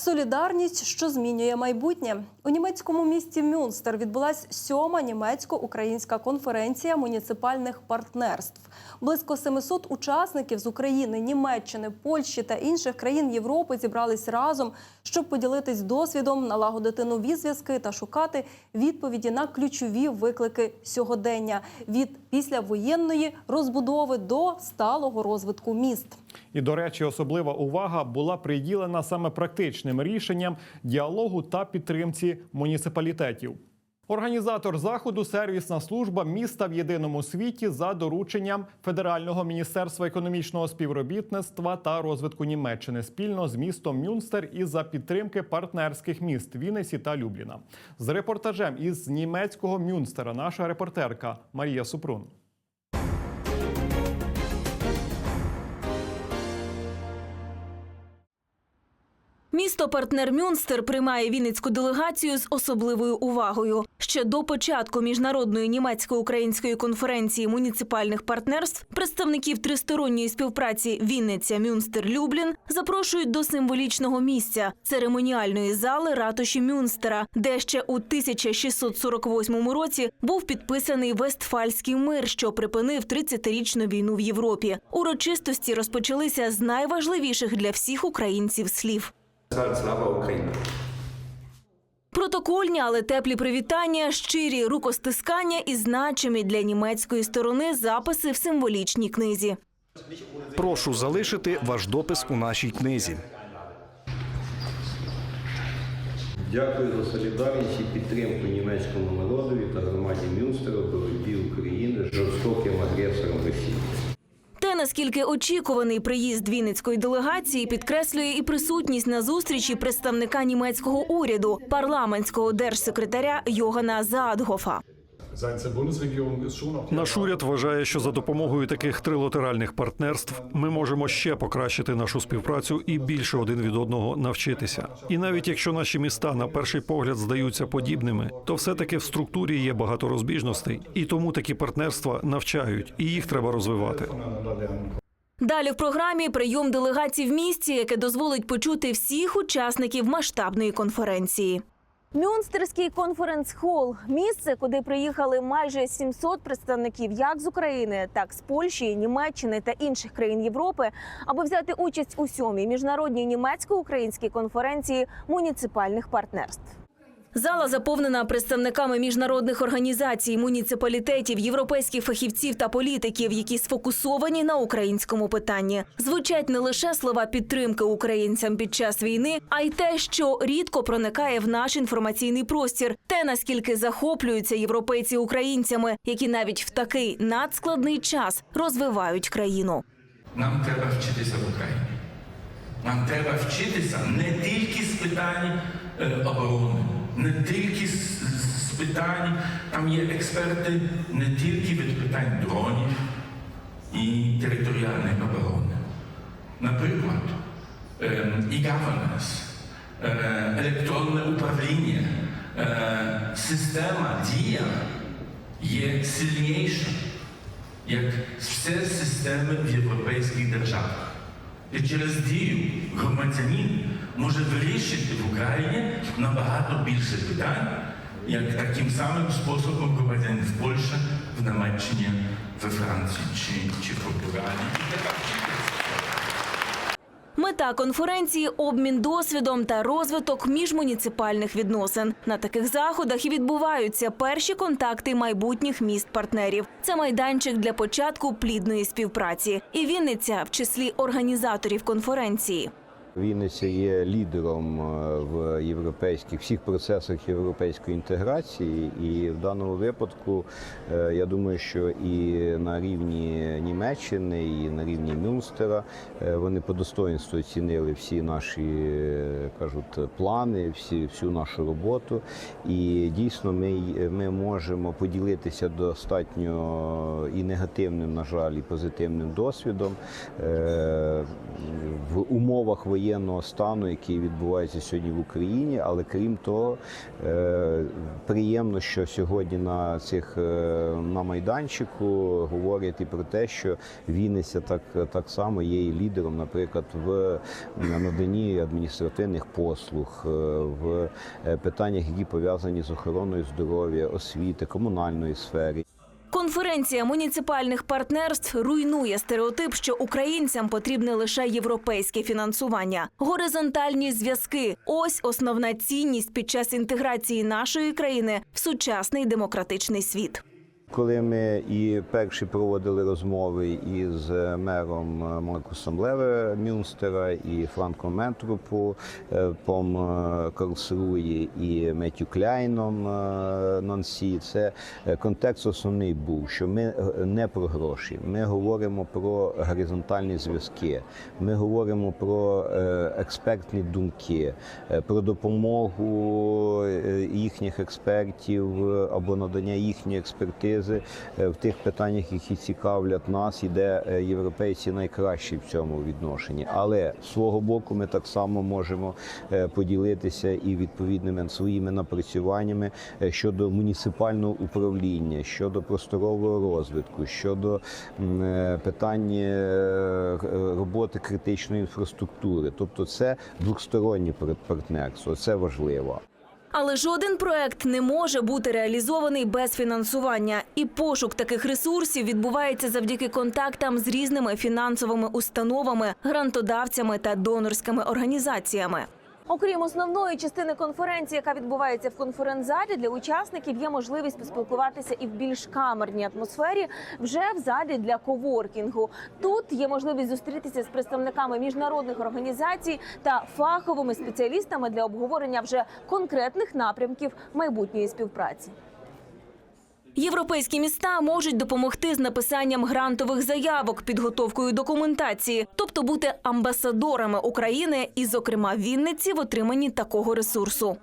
Солідарність, що змінює майбутнє у німецькому місті Мюнстер відбулась сьома німецько-українська конференція муніципальних партнерств. Близько 700 учасників з України, Німеччини, Польщі та інших країн Європи зібрались разом, щоб поділитись досвідом, налагодити нові зв'язки та шукати відповіді на ключові виклики сьогодення від післявоєнної розбудови до сталого розвитку міст. І, до речі, особлива увага була приділена саме практичним рішенням діалогу та підтримці муніципалітетів. Організатор заходу сервісна служба міста в єдиному світі за дорученням Федерального міністерства економічного співробітництва та розвитку Німеччини спільно з містом Мюнстер і за підтримки партнерських міст Вінниці та Любліна. З репортажем із німецького Мюнстера наша репортерка Марія Супрун. Місто партнер Мюнстер приймає вінницьку делегацію з особливою увагою. Ще до початку міжнародної німецько-української конференції муніципальних партнерств представників тристоронньої співпраці Вінниця Мюнстер Люблін запрошують до символічного місця церемоніальної зали ратуші Мюнстера, де ще у 1648 році був підписаний Вестфальський мир, що припинив 30-річну війну в Європі. Урочистості розпочалися з найважливіших для всіх українців слів. Слава Україні! Протокольні, але теплі привітання, щирі рукостискання і значимі для німецької сторони записи в символічній книзі. Прошу залишити ваш допис у нашій книзі. Дякую за солідарність і підтримку німецькому народові та громаді Мюнстера наскільки очікуваний приїзд вінницької делегації, підкреслює і присутність на зустрічі представника німецького уряду, парламентського держсекретаря Йогана Заадгофа. Наш уряд вважає, що за допомогою таких трилатеральних партнерств ми можемо ще покращити нашу співпрацю і більше один від одного навчитися. І навіть якщо наші міста на перший погляд здаються подібними, то все-таки в структурі є багато розбіжностей, і тому такі партнерства навчають, і їх треба розвивати. Далі в програмі прийом делегацій в місті, яке дозволить почути всіх учасників масштабної конференції. Мюнстерський конференц-хол – місце, куди приїхали майже 700 представників як з України, так з Польщі, Німеччини та інших країн Європи, аби взяти участь у сьомій міжнародній німецько-українській конференції муніципальних партнерств. Зала заповнена представниками міжнародних організацій, муніципалітетів, європейських фахівців та політиків, які сфокусовані на українському питанні. Звучать не лише слова підтримки українцям під час війни, а й те, що рідко проникає в наш інформаційний простір, те наскільки захоплюються європейці українцями, які навіть в такий надскладний час розвивають країну. Нам треба вчитися в Україні. Нам треба вчитися не тільки з питань оборони, не тільки з, питань, там є експерти не тільки від питань дронів і територіальної оборони. Наприклад, е, e-governance, е, електронне управління, е, система дія є сильніша як все системи в європейських державах. І через дію громадянин може вирішити в Україні набагато більше питань, як таким самим способом громадянин в Польщі, в Німеччині, в Франції чи, чи в Португалії. Мета конференції обмін досвідом та розвиток міжмуніципальних відносин. На таких заходах і відбуваються перші контакти майбутніх міст партнерів. Це майданчик для початку плідної співпраці. І Вінниця в числі організаторів конференції. Вінниця є лідером е, в європейських всіх процесах європейської інтеграції, і в даному випадку е, я думаю, що і на рівні Німеччини, і на рівні Мюнстера е, вони по достоинству оцінили всі наші кажуть плани, всі всю нашу роботу. І дійсно ми, ми можемо поділитися достатньо і негативним, на жаль, і позитивним досвідом в умовах воєнних воєнного стану, який відбувається сьогодні в Україні. Але крім того, е, приємно, що сьогодні на цих е, на майданчику говорять і про те, що Вінниця так, так само є і лідером, наприклад, в наданні адміністративних послуг, е, в питаннях, які пов'язані з охороною здоров'я, освіти, комунальної сфери. Конференція муніципальних партнерств руйнує стереотип, що українцям потрібне лише європейське фінансування, горизонтальні зв'язки. Ось основна цінність під час інтеграції нашої країни в сучасний демократичний світ. Коли ми і перші проводили розмови із мером Маркусом Леве Мюнстера і Франком Ментропу, е, пом е, Карлсруї і Меттю Кляйном е, Нансі, це е, контекст основний був, що ми е, не про гроші. Ми говоримо про горизонтальні зв'язки. Ми говоримо про е, експертні думки, е, про допомогу е, їхніх експертів е, або надання їхньої експертизи е, в тих питаннях, які цікавлять нас, і де е, європейці найкращі в цьому відношенні. Але з свого боку ми так само можемо е, поділитися і відповідними своїми напрацюваннями е, щодо муніципального управління, щодо просторового розвитку, щодо е, роботи критичної інфраструктури. Тобто, це двостороннє пар- партнерство. Це важливо. Але жоден проект не може бути реалізований без фінансування, і пошук таких ресурсів відбувається завдяки контактам з різними фінансовими установами, грантодавцями та донорськими організаціями. Окрім основної частини конференції, яка відбувається в конференц-залі, для учасників є можливість поспілкуватися і в більш камерній атмосфері вже в залі для коворкінгу. Тут є можливість зустрітися з представниками міжнародних організацій та фаховими спеціалістами для обговорення вже конкретних напрямків майбутньої співпраці. Європейські міста можуть допомогти з написанням грантових заявок, підготовкою документації, тобто бути амбасадорами України і, зокрема, Вінниці в отриманні такого ресурсу.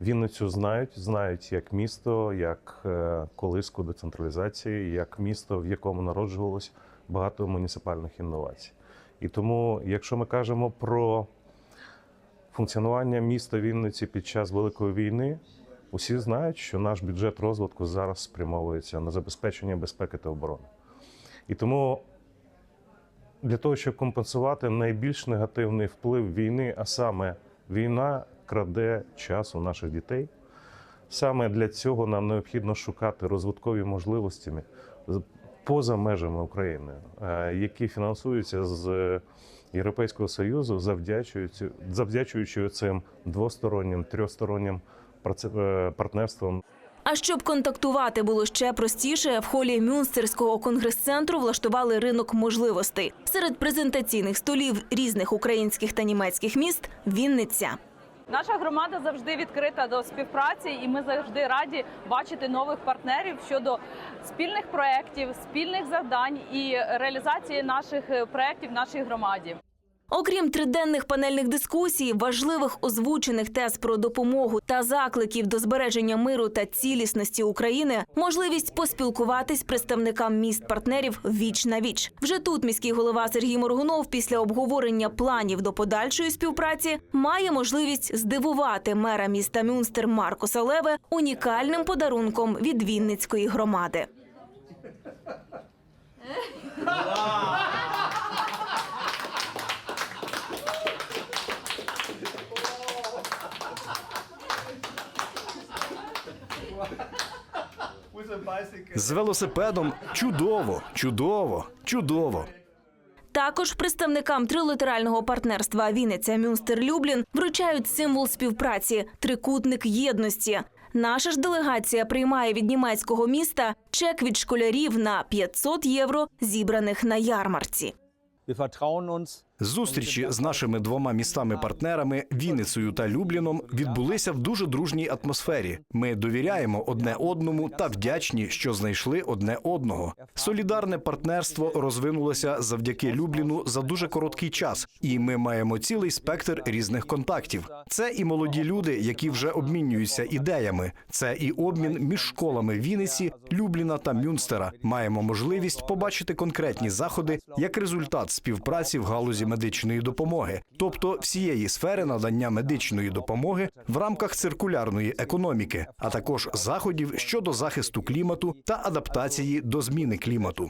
Вінницю знають, знають як місто, як е, колиску децентралізації, як місто, в якому народжувалось багато муніципальних інновацій. І тому, якщо ми кажемо про функціонування міста Вінниці під час Великої війни, усі знають, що наш бюджет розвитку зараз спрямовується на забезпечення безпеки та оборони. І тому для того, щоб компенсувати найбільш негативний вплив війни, а саме війна краде час у наших дітей. Саме для цього нам необхідно шукати розвиткові можливості поза межами України, е, які фінансуються з Європейського Союзу, завдячуючи, завдячуючи цим двостороннім, трьохстороннім е, А щоб контактувати було ще простіше, в холі Мюнстерського конгрес-центру влаштували ринок можливостей. Серед презентаційних столів різних українських та німецьких міст Вінниця. Наша громада завжди відкрита до співпраці, і ми завжди раді бачити нових партнерів щодо спільних проєктів, спільних завдань і реалізації наших е, проєктів в нашій громаді. Окрім триденних панельних дискусій, важливих озвучених тез про допомогу та закликів до збереження миру та цілісності України, можливість поспілкуватись представникам міст партнерів віч на віч. Вже тут міський голова Сергій Моргунов після обговорення планів до подальшої співпраці має можливість здивувати мера міста Мюнстер Маркуса Леве унікальним подарунком від Вінницької громади. З велосипедом чудово, чудово, чудово. Також представникам трилатерального партнерства Вінниця Мюнстер Люблін вручають символ співпраці трикутник єдності. Наша ж делегація приймає від німецького міста чек від школярів на 500 євро, зібраних на ярмарці. Зустрічі з нашими двома містами-партнерами Вінницею та Любліном відбулися в дуже дружній атмосфері. Ми довіряємо одне одному та вдячні, що знайшли одне одного. Солідарне партнерство розвинулося завдяки Любліну за дуже короткий час, і ми маємо цілий спектр різних контактів. Це і молоді люди, які вже обмінюються ідеями. Це і обмін між школами Вінниці, Любліна та Мюнстера. Маємо можливість побачити конкретні заходи як результат співпраці в галузі медичної допомоги, тобто всієї сфери надання медичної допомоги в рамках циркулярної економіки, а також заходів щодо захисту клімату та адаптації до зміни клімату.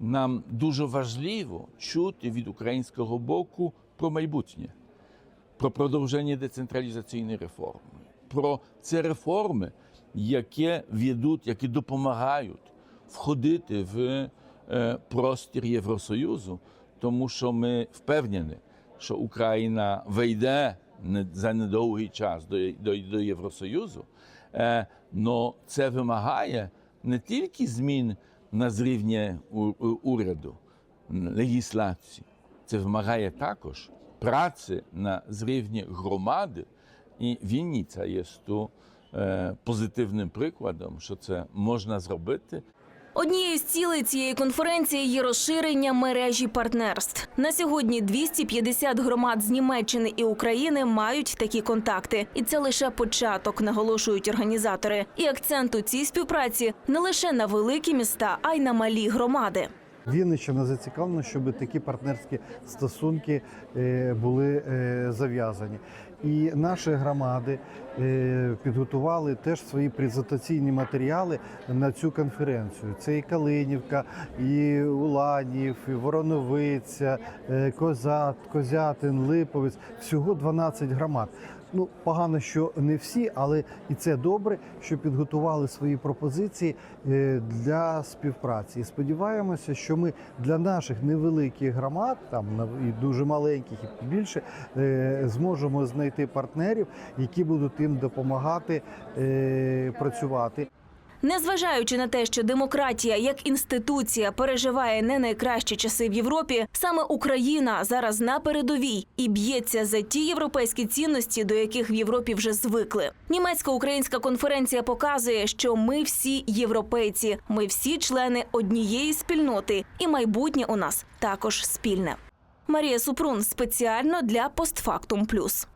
Нам дуже важливо чути від українського боку про майбутнє, про продовження децентралізаційної реформи, про ці реформи, які ведуть, які допомагають входити в е, простір Євросоюзу, тому що ми впевнені, що Україна вийде за недовгий час до, до, до Євросоюзу, е, но це вимагає не тільки змін на зрівні уряду, легіслації, це вимагає також праці на зрівні громади, і Вінниця є ту е, позитивним прикладом, що це можна зробити. Однією з цілей цієї конференції є розширення мережі партнерств. На сьогодні 250 громад з Німеччини і України мають такі контакти, і це лише початок, наголошують організатори. І акцент у цій співпраці не лише на великі міста, а й на малі громади. Вінниччина зацікавлена, щоб такі партнерські стосунки е, були е, зав'язані. І наші громади е, підготували теж свої презентаційні матеріали на цю конференцію. Це і Калинівка, і Уланів, і Вороновиця, Козат, Козятин, Липовець. Всього 12 громад. Ну, погано, що не всі, але і це добре, що підготували свої пропозиції е, для співпраці. І сподіваємося, що ми для наших невеликих громад, там і дуже маленьких, і більше, е, зможемо знайти партнерів, які будуть їм допомагати е, працювати. Незважаючи на те, що демократія як інституція переживає не найкращі часи в Європі, саме Україна зараз на передовій і б'ється за ті європейські цінності, до яких в Європі вже звикли. Німецько-українська конференція показує, що ми всі європейці, ми всі члени однієї спільноти, і майбутнє у нас також спільне. Марія Супрун спеціально для постфактум плюс.